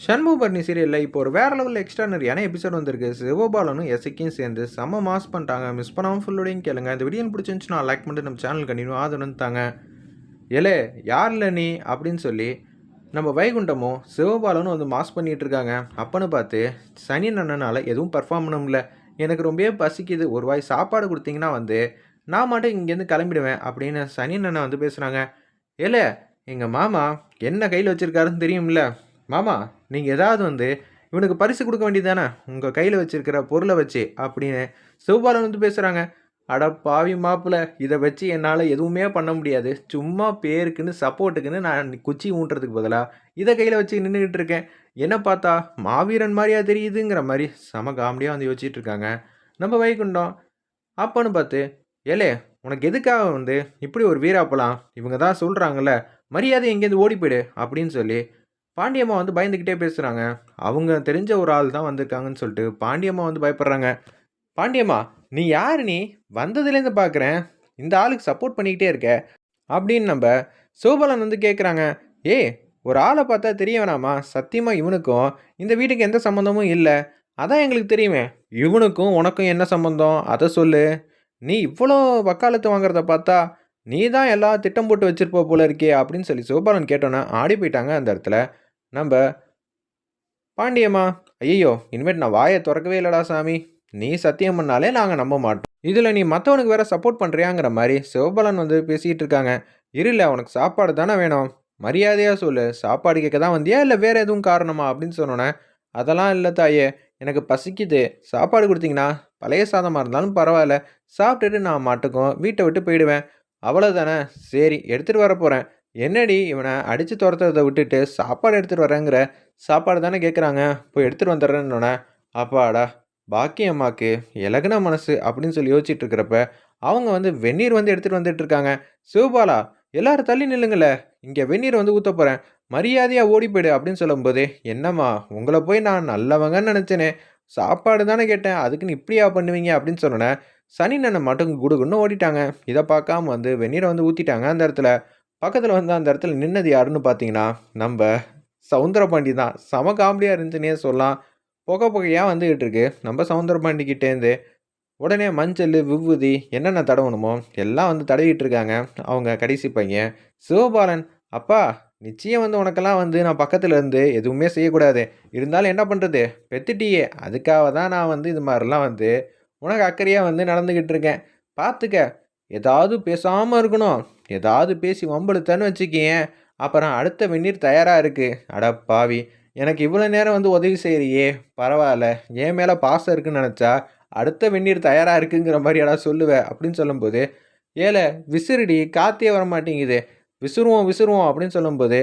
சண்முகபரணி சீரியலில் இப்போ ஒரு வேற லெவலில் எக்ஸ்ட்ரானரியான எபிசோட் வந்திருக்கு. சிவபாலனும் எசைக்கும் சேர்ந்து செம்ம மாஸ் பண்ணிட்டாங்க. மிஸ் பண்ணாமல் ஃபுல்லோடையும் கேளுங்க. இந்த வீடியோ பிடிச்சிருந்துச்சுன்னா லைக் பண்ணிட்டு நம்ம சேனல் கண்டினியூ ஆதரவு தாங்க. ஏலே யாரில் நீ? அப்படின்னு சொல்லி நம்ம வைகுண்டமும் சிவபாலனும் வந்து மாஸ் பண்ணிட்டு இருக்காங்க. அப்பன்னு பார்த்து சனி அண்ணனால் எதுவும் பர்ஃபார்ம் பண்ண முடியல. எனக்கு ரொம்பவே பசிக்குது. ஒரு வாய் சாப்பாடு கொடுத்தீங்கன்னா வந்து நான் மட்டும் இங்கேருந்து கிளம்பிடுவேன் அப்படின்னு சனி அண்ணன் வந்து பேசுகிறாங்க ஏலே எங்கள் மாமா என்ன கையில் வச்சுருக்காருன்னு தெரியும்ல? மாமா நீங்கள் ஏதாவது வந்து இவனுக்கு பரிசு கொடுக்க வேண்டியதானே உங்கள் கையில் வச்சிருக்கிற பொருளை வச்சு அப்படின்னு சிவபாலன் வந்து பேசுகிறாங்க அட பாவி மாப்பிள்ள இதை வச்சு என்னால் எதுவுமே பண்ண முடியாது. சும்மா பேருக்குன்னு சப்போர்ட்டுக்குன்னு நான் குச்சி ஊன்றதுக்கு பதிலாக இதை கையில் வச்சு நின்றுக்கிட்டு இருக்கேன். என்ன பார்த்தா மாவீரன் மாதிரியா தெரியுதுங்கிற மாதிரி செம காமெடியாக வந்து யோசிச்சுட்டு இருக்காங்க. நம்ம வைகுண்டம். அப்பன்னு பார்த்து ஏலே உனக்கு எதுக்காக வந்து இப்படி ஒரு வீராப்பலாம்? இவங்க தான் சொல்கிறாங்கல்ல மரியாதை எங்கேருந்து ஓடி போயிடு அப்படின்னு சொல்லி பாண்டியம்மா வந்து பயந்துக்கிட்டே பேசுகிறாங்க அவங்க தெரிஞ்ச ஒரு ஆள் தான் வந்திருக்காங்கன்னு சொல்லிட்டு பாண்டியம்மா வந்து பயப்படுறாங்க. பாண்டியம்மா நீ யார் நீ? வந்ததுலேருந்து பார்க்குறேன் இந்த ஆளுக்கு சப்போர்ட் பண்ணிக்கிட்டே இருக்க. அப்படின்னு நம்ம சோபலன் வந்து கேட்குறாங்க ஏய் ஒரு ஆளை பார்த்தா தெரிய வேணாமா? சத்தியமாக இவனுக்கும் இந்த வீட்டுக்கு எந்த சம்மந்தமும் இல்லை. அதான் எங்களுக்கு தெரியுமே. இவனுக்கும் உனக்கும் என்ன சம்மந்தம் அதை சொல்லு. நீ இவ்வளோ வக்காலத்து வாங்குறத பார்த்தா நீ தான் எல்லாம் திட்டம் போட்டு வச்சிருப்ப போல இருக்கே அப்படின்னு சொல்லி சிவபாலன் கேட்டோன்னே ஆடி போயிட்டாங்க அந்த இடத்துல. நம்ம பாண்டியம்மா ஐயோ இனிமேட் நான் வாயை திறக்கவே இல்லடா சாமி. நீ சத்தியம் பண்ணாலே நாங்கள் நம்ப மாட்டோம். இதில் நீ மற்றவனுக்கு வேற சப்போர்ட் பண்ணுறியாங்கிற மாதிரி சிவபாலன் வந்து பேசிகிட்டு இருக்காங்க. இருல உனக்கு சாப்பாடு தானே வேணும். மரியாதையாக சொல்லு. சாப்பாடு கேட்க தான் வந்தியா? இல்லை வேறு எதுவும் காரணமா? அப்படின்னு சொன்னோன்னே அதெல்லாம் இல்லை தாயே. எனக்கு பசிக்குது. சாப்பாடு கொடுத்தீங்கன்னா பழைய சாதமாக இருந்தாலும் பரவாயில்ல. சாப்பிட்டுட்டு நான் மாட்டுக்கும். வீட்டை விட்டு போயிடுவேன். அவ்வளோதானே சரி எடுத்துகிட்டு வர போகிறேன் என்னடி இவனை அடித்து துரத்துறதை விட்டுட்டு சாப்பாடு எடுத்துகிட்டு வரேங்கிற? சாப்பாடு தானே கேட்குறாங்க போய் எடுத்துகிட்டு வந்துடுறேன்னொன்னே. அப்பாடா பாக்கியம்மாக்கு இலகுன மனசு அப்படின்னு சொல்லி யோசிச்சுட்டு இருக்கிறப்ப அவங்க வந்து வெந்நீர் வந்து எடுத்துகிட்டு வந்துட்டு இருக்காங்க. சிவபாலா எல்லாரும் தள்ளி நில்லுங்கள. இங்கே வெந்நீர் வந்து ஊற்ற போகிறேன் மரியாதையாக ஓடி போயிடு அப்படின்னு சொல்லும்போது என்னம்மா உங்களை போய் நான் நல்லவங்கன்னு நினச்சேனே. சாப்பாடு தானே கேட்டேன். அதுக்குன்னு இப்படியா பண்ணுவீங்க அப்படின்னு சொன்னேன் சனி நன்னை மட்டும் குடுகுன்னு ஓடிட்டாங்க. இதை பார்க்காம வந்து வெந்நீரை வந்து ஊற்றிட்டாங்க அந்த இடத்துல. பக்கத்தில் வந்து அந்த இடத்துல நின்னது யாருன்னு பார்த்தீங்கன்னா நம்ம சவுந்தரபாண்டி தான். செம காமெடியாக இருந்துச்சுன்னே சொல்லலாம். புகை புகையாக வந்துக்கிட்டு இருக்கு. நம்ம சவுந்தரபாண்டி கிட்டேருந்து உடனே மஞ்சள் விபூதி என்னென்ன தடவணுமோ எல்லாம் வந்து தடவிட்டு இருக்காங்க. அவங்க கடைசி பையன். சிவபாலன் அப்பா நிச்சயம் வந்து உனக்கெல்லாம் வந்து நான் பக்கத்தில் இருந்து எதுவுமே செய்யக்கூடாது. இருந்தாலும் என்ன பண்ணுறது பெத்துட்டியே. அதுக்காக தான் நான் வந்து இது மாதிரிலாம் வந்து உனக்கு அக்கறையாக வந்து நடந்துக்கிட்டு இருக்கேன். பார்த்துக்க ஏதாவது பேசாமல் இருக்கணும். ஏதாவது பேசி வம்பளுத்தன்னு வச்சுக்கியேன் அப்புறம் அடுத்த வெந்நீர் தயாராக இருக்குது அட பாவி. எனக்கு இவ்வளோ நேரம் வந்து உதவி செய்கிறியே பரவாயில்ல. என் மேலே பாசம் இருக்குன்னு நினச்சா அடுத்த வெந்நீர் தயாராக இருக்குங்கிற மாதிரி எடா சொல்லுவேன் அப்படின்னு சொல்லும்போது ஏழை விசிறிடி காத்தே வர மாட்டேங்குது விசிறுவோம் விசிறுவோம் அப்படின்னு சொல்லும்போது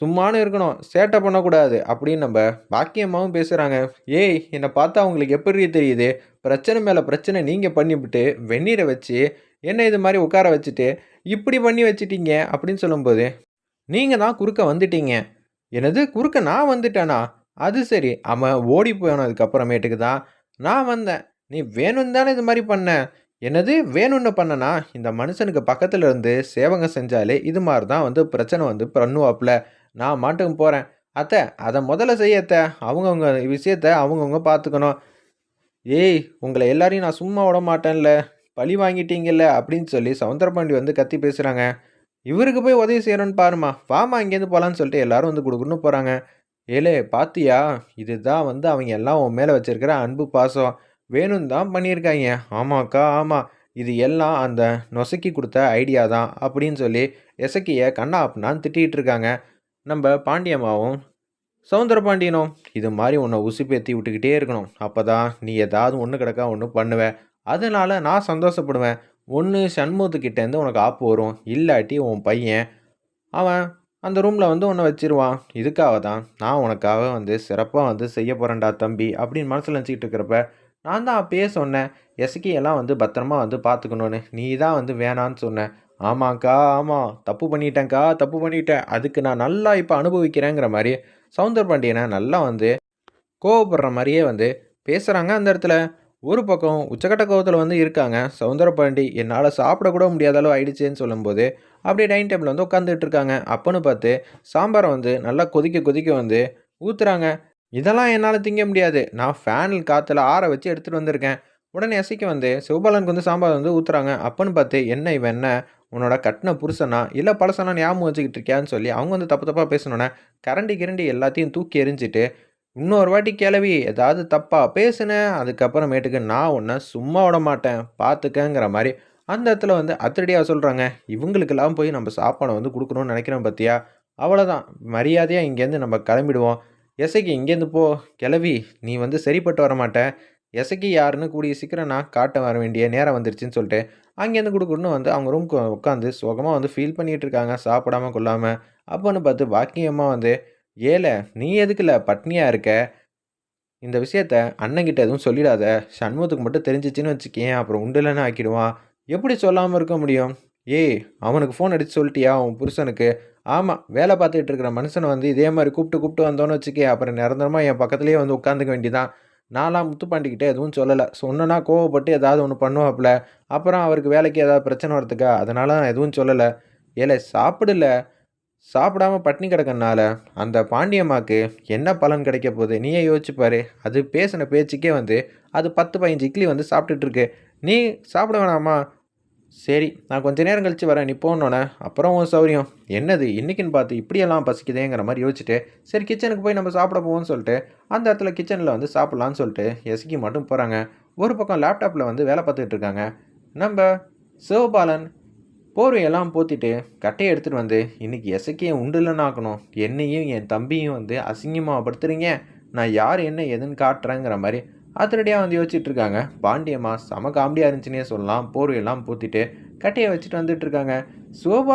சும்மானு இருக்கணும். சேட்டை பண்ணக்கூடாது. அப்படின்னு நம்ம பாக்கியம்மாவும் பேசுகிறாங்க ஏய் என்னை பார்த்தா அவங்களுக்கு எப்படி தெரியுது? பிரச்சனை மேலே பிரச்சனை நீங்கள் பண்ணிவிட்டு வெந்நீரை வச்சு என்ன இது மாதிரி உட்கார வச்சுட்டு இப்படி பண்ணி வச்சிட்டீங்க அப்படின்னு சொல்லும்போது நீங்கள் தான் குறுக்க வந்துட்டீங்க. எனது குறுக்க நான் வந்துட்டேனா? அது சரி. அவன் ஓடி போனதுக்கப்புறமேட்டுக்கு தான் நான் வந்தேன். நீ வேணும் தானே இது மாதிரி பண்ண? என்னது? வேணும்னு பண்ணனா? இந்த மனுஷனுக்கு பக்கத்தில் இருந்து சேவங்க செஞ்சாலே இது மாதிரி தான் வந்து பிரச்சனை வந்து பண்ணுவாப்புல. நான் மாட்டுக்கு போகிறேன் அத்தை அதை முதல்ல செய்ய அத்தை. அவங்கவுங்க விஷயத்த அவங்கவுங்க பார்த்துக்கணும் ஏய் உங்களை எல்லாரையும் நான் சும்மா விட மாட்டேன்ல. பழி வாங்கிட்டீங்கல்ல அப்படின்னு சொல்லி சவுந்தரபாண்டி வந்து கத்தி பேசுகிறாங்க இவருக்கு போய் உதவி செய்கிறோன்னு பாருமா வாமா இங்கேருந்து போகலான்னு சொல்லிட்டு எல்லாரும் வந்து கொடுக்குன்னு போகிறாங்க ஏலே பாத்தியா? இதுதான் வந்து அவங்க எல்லாம் உன் மேலே வச்சுருக்கிற அன்பு பாசம். வேணும் தான் பண்ணியிருக்காங்க. ஆமாக்கா ஆமாம் இது எல்லாம் அந்த நொசக்கி கொடுத்த ஐடியா தான் அப்படின்னு சொல்லி எசக்கியை கண்ணா அப்படின்னான்னு திட்டிகிட்டு இருக்காங்க. நம்ம பாண்டியம்மாவும் சவுந்தர பாண்டியனும் இது மாதிரி உன்னை உசுப்பேற்றி விட்டுக்கிட்டே இருக்கணும். அப்போ தான் நீ ஏதாவது ஒன்று கிடக்கா ஒன்று பண்ணுவேன் அதனால் நான் சந்தோஷப்படுவேன். ஒன்று சண்முகத்துக்கிட்டேருந்து உனக்கு ஆப்பு வரும். இல்லாட்டி உன் பையன் அவன் அந்த ரூமில் வந்து உன்னை வச்சிருவான். இதுக்காக தான் நான் உனக்காக வந்து சிறப்பாக வந்து செய்ய போகிறேன்டா தம்பி அப்படின்னு மனசில் நினச்சிக்கிட்டு இருக்கிறப்ப நான் தான் அப்பயே சொன்னேன். எசக்கி எல்லாம் வந்து பத்திரமா வந்து பார்த்துக்கணுன்னு நீ தான் வந்து வேணான்னு சொன்னேன் ஆமாக்கா ஆமாம் தப்பு பண்ணிட்டேங்க்கா தப்பு பண்ணிட்டேன். அதுக்கு நான் நல்லா இப்போ அனுபவிக்கிறேங்கிற மாதிரி சவுந்தர் பாண்டியனை நல்லா வந்து கோவப்படுற மாதிரியே வந்து பேசுகிறாங்க அந்த இடத்துல. ஒரு பக்கம் உச்சக்கட்ட கோவத்தில் வந்து இருக்காங்க. சவுந்தரபாண்டி என்னால் சாப்பிடக்கூட முடியாத அளவு ஆயிடுச்சேன்னு சொல்லும்போது அப்படியே டைனிங் டேபிள் வந்து உட்காந்துட்டு இருக்காங்க. அப்போன்னு பார்த்து சாம்பாரை வந்து நல்லா கொதிக்க கொதிக்க வந்து ஊற்றுறாங்க இதெல்லாம் என்னால் திங்க முடியாது. நான் ஃபேனில் காற்றுல ஆற வச்சு எடுத்துகிட்டு வந்திருக்கேன். உடனே அசைக்க வந்து சிவபாலனுக்கு வந்து சாம்பார் வந்து ஊற்றுறாங்க அப்போன்னு பார்த்து என்ன இவன் என்ன? உன்னோட கட்டின புருஷனா இல்லை பழசனா ஞாபகம் வச்சுக்கிட்டு இருக்கியான்னு சொல்லி அவங்க வந்து தப்பு தப்பாக பேசணுன்னே கரண்டி கிரண்டி எல்லாத்தையும் தூக்கி எறிஞ்சிட்டு இன்னொரு வாட்டி கிளவி ஏதாவது தப்பாக பேசுனேன் அதுக்கப்புறமேட்டுக்கு நான் உன்னை சும்மா விட மாட்டேன் பார்த்துக்கங்கிற மாதிரி அந்த இடத்துல வந்து அத்தடியாக சொல்கிறாங்க இவங்களுக்கெல்லாம் போய் நம்ம சாப்பாடை வந்து கொடுக்கணும்னு நினைக்கிறோம் பார்த்தியா அவ்வளோதான் மரியாதையாக இங்கேருந்து நம்ம கிளம்பிடுவோம். எசைக்கு இங்கேருந்து போ. கிளவி நீ வந்து சரிப்பட்டு வர மாட்டேன் எசைக்கு யாருன்னு கூடிய சீக்கிரம் நான் காட்ட வர வேண்டிய நேரம் வந்துருச்சுன்னு சொல்லிட்டு அங்கேருந்து கொடுக்கணும் வந்து அவங்க ரூம்க்கு உட்காந்து சுகமாக வந்து ஃபீல் பண்ணிகிட்டு இருக்காங்க சாப்பிடாம கொள்ளாமல் அப்போன்னு பார்த்து பாக்கியமாக வந்து ஏழை நீ எதுக்குல பட்னியாக இருக்க? இந்த விஷயத்த அண்ணங்கிட்ட எதுவும் சொல்லிடாத. சண்முகத்துக்கு மட்டும் தெரிஞ்சிச்சின்னு வச்சுக்கேன். அப்புறம் உண்டுலன்னு ஆக்கிடுவான். எப்படி சொல்லாமல் இருக்க முடியும்? ஏய் அவனுக்கு ஃபோன் அடித்து சொல்லிட்டியா அவன் புருஷனுக்கு? ஆமாம் வேலை பார்த்துட்டு இருக்கிற மனுஷனை வந்து இதே மாதிரி கூப்பிட்டு கூப்பிட்டு வந்தோன்னு வச்சுக்கே அப்புறம் நிரந்தரமாக என் பக்கத்துலேயே வந்து உட்காந்துக்க வேண்டியதான் நான்லாம் முத்துப்பாண்டிக்கிட்டே எதுவும் சொல்லலை. சொன்னனா கோவப்பட்டு ஏதாவது ஒன்று பண்ணுவாப்புல. அப்புறம் அவருக்கு வேலைக்கு ஏதாவது பிரச்சனை வரதுக்கா அதனால நான் எதுவும் சொல்லலை. ஏழை சாப்பிடல. சாப்பிடாம பட்னி கிடக்கனால அந்த பாண்டியம்மாக்கு என்ன பலன் கிடைக்க போகுது? நீயே யோசிச்சுப்பாரு அது பேசின பேச்சுக்கே வந்து அது பத்து பதினஞ்சு இட்லி வந்து சாப்பிட்டுட்டு இருக்கு. நீ சாப்பிட வேணாமா? சரி நான் கொஞ்ச நேரம் கழித்து வரேன். நீ போனோன்னே அப்புறம் உன் சௌரியம். என்னது இன்றைக்கின்னு பார்த்து இப்படியெல்லாம் பசிக்குதேங்கிற மாதிரி யோசிச்சுட்டு சரி கிச்சனுக்கு போய் நம்ம சாப்பிட போவோம்னு சொல்லிட்டு அந்த இடத்துல கிச்சனில் வந்து சாப்பிட்லான்னு சொல்லிட்டு எசுக்கி மட்டும் போகிறாங்க ஒரு பக்கம் லேப்டாப்பில் வந்து வேலை பார்த்துக்கிட்டு இருக்காங்க. நம்ம சிவபாலன் போர்வையெல்லாம் போத்திட்டு கட்டையை எடுத்துகிட்டு வந்து இன்றைக்கி எசக்கியை உண்டுலன்னு ஆக்கணும். என்னையும் என் தம்பியும் வந்து அசிங்கமாக படுத்துறீங்க நான் யார் என்ன எதுன்னு காட்டுறேங்கிற மாதிரி அதிரடியாக வந்து யோசிச்சுட்டு இருக்காங்க பாண்டியம்மா செம காமெடியாக இருந்துச்சுன்னே சொல்லலாம். போர்வையெல்லாம் பூத்திட்டு கட்டையை வச்சுட்டு வந்துட்டு இருக்காங்க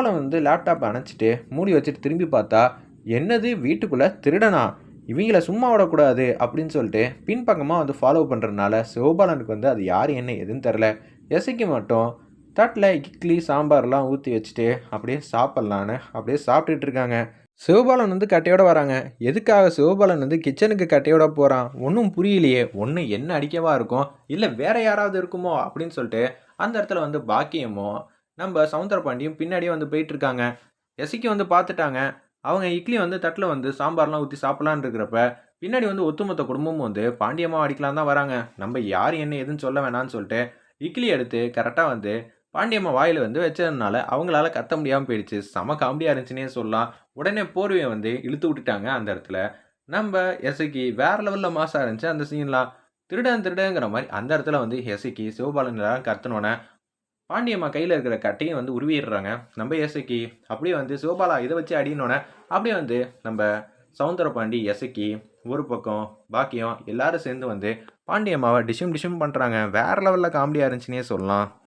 வந்து லேப்டாப்பை அணைச்சிட்டு மூடி வச்சுட்டு திரும்பி பார்த்தா என்னது வீட்டுக்குள்ளே திருடனா? இவங்கள சும்மா விடக்கூடாது அப்படின்னு சொல்லிட்டு பின்பக்கமாக வந்து ஃபாலோ பண்ணுறதுனால சிவபாலனுக்கு வந்து அது யார் என்ன எதுன்னு தெரில எசைக்கு மட்டும் தட்டில் இட்லி சாம்பார்லாம் ஊற்றி வச்சுட்டு அப்படியே சாப்பிட்லான்னு அப்படியே சாப்பிட்டுட்டு இருக்காங்க சிவபாலன் வந்து கட்டையோட வராங்க. எதுக்காக சிவபாலன் வந்து கிச்சனுக்கு கட்டையோட போகிறான் ஒன்றும் புரியலையே. ஒன்று என்ன அடிக்கவா இருக்கும்? இல்லை வேற யாராவது இருக்குமோ? அப்படின்னு சொல்லிட்டு அந்த இடத்துல வந்து பாக்கியமோ நம்ம சவுந்தர பாண்டியும் பின்னாடியே வந்து போயிட்டு இருக்காங்க. எசிக்கு வந்து பார்த்துட்டாங்க. அவங்க இட்லி வந்து தட்டில் வந்து சாம்பார்லாம் ஊற்றி சாப்பிட்லான்னு இருக்கிறப்ப பின்னாடி வந்து ஒத்துமொத்த குடும்பமும் வந்து பாண்டியம்மா அடிக்கலாம் தான் வராங்க. நம்ம யார் என்ன எதுன்னு சொல்ல வேணாம்னு சொல்லிட்டு இட்லி எடுத்து கரெக்டாக வந்து பாண்டியம்மா வாயில் வந்து வச்சதுனால அவங்களால கத்த முடியாமல் போயிடுச்சு. செம காமெடியாக இருந்துச்சுன்னே சொல்லலாம். உடனே போர்வையை வந்து இழுத்து விட்டுட்டாங்க அந்த இடத்துல. நம்ம எசைக்கு வேற லெவலில் மாசாக இருந்துச்சு அந்த சீன்லாம் திருடன் திருடங்கிற மாதிரி அந்த இடத்துல வந்து எசைக்கு சிவபாலன் எல்லாரும் பாண்டியம்மா கையில் இருக்கிற கட்டையும் வந்து உருவிடுறாங்க. நம்ம எசைக்கு அப்படியே வந்து சிவபாலா இதை வச்சு அடினோன்னே அப்படியே வந்து நம்ம சவுந்தர பாண்டி எசைக்கு ஒரு பக்கம் பாக்கியம் எல்லாரும் சேர்ந்து வந்து பாண்டியம்மாவை டிஷும் டிஷும் பண்ணுறாங்க வேற லெவலில் காமெடியாக இருந்துச்சுன்னே சொல்லலாம்.